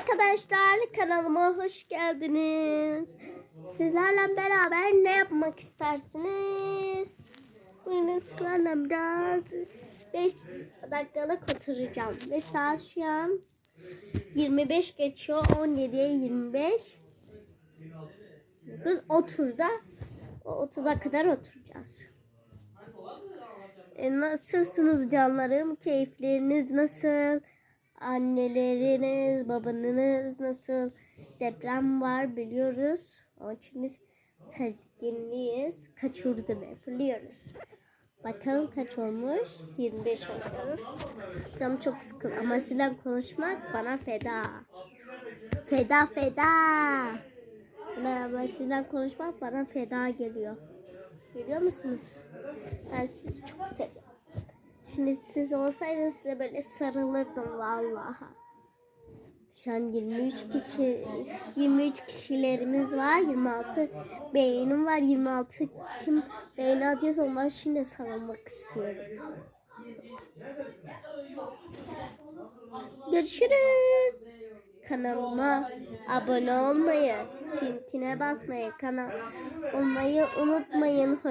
arkadaşlar kanalıma hoş geldiniz. Sizlerle beraber ne yapmak istersiniz? Bugün sizlerle biraz 5 dakikalık oturacağım. Ve saat şu an 25 geçiyor. 17'ye 25. 30'da 30'a kadar oturacağız. E, nasılsınız canlarım? Keyifleriniz nasıl? Anneleriniz, babanız nasıl? Deprem var biliyoruz. Onun için biz tedirginliyiz. Kaçıyoruz demeye fırlıyoruz. Bakalım kaç olmuş? 25 olmuş. Canım çok sıkıl ama sizinle konuşmak bana feda. Feda feda. Ama sizinle konuşmak bana feda geliyor. Görüyor musunuz? Ben sizi çok seviyorum. Şimdi siz olsaydınız size böyle sarılırdım vallahi. Şu an 23 kişi 23 kişilerimiz var. 26 beğenim var. 26 kim beğeni atıyorsa onlar şimdi sarılmak istiyorum. Görüşürüz. Kanalıma abone olmayı, tintine basmayı, kanal olmayı unutmayın.